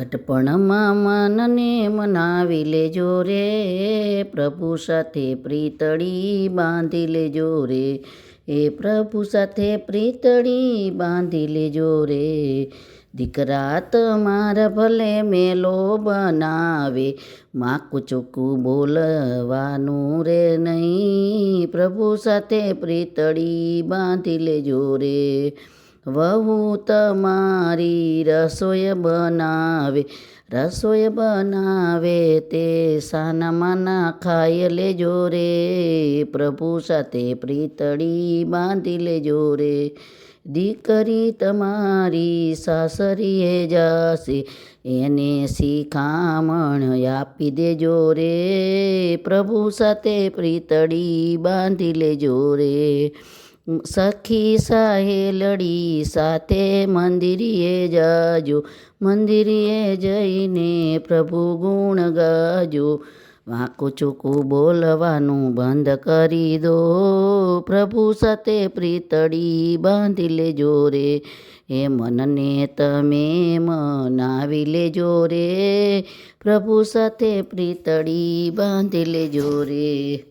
ઘટપણમાં મનને મનાવી લેજો રે, પ્રભુ સાથે પ્રીતળી બાંધી લેજો રે. એ પ્રભુ સાથે પ્રીતળી બાંધી લેજો રે. દીકરા તમારા ભલે મેલો બનાવે, માકું ચોખ્ખું બોલવાનું રે નહીં. પ્રભુ સાથે પ્રીતળી બાંધી લેજો રે. વહુ તમારી રસોઈ બનાવે રસોઈ બનાવે તે સાનામાના ખાઈ લેજો રે. પ્રભુ સાથે પ્રીતળી બાંધી લેજો રે. દીકરી તમારી સાસરીએ જશે, એને શિખામણ આપી દેજો રે. પ્રભુ સાથે પ્રીતળી બાંધી લેજો રે. સખી સહેલડી સાથે મંદિરે જાજો. મંદિરે જઈને પ્રભુ ગુણ ગાજો. વાંકું ચૂકું બોલવાનું બંધ કરી દો. પ્રભુ સાથે પ્રીતડી બાંધી લેજો રે. એ મનને તમે મનાવી લેજો રે. પ્રભુ સાથે પ્રીતડી બાંધી લેજો રે.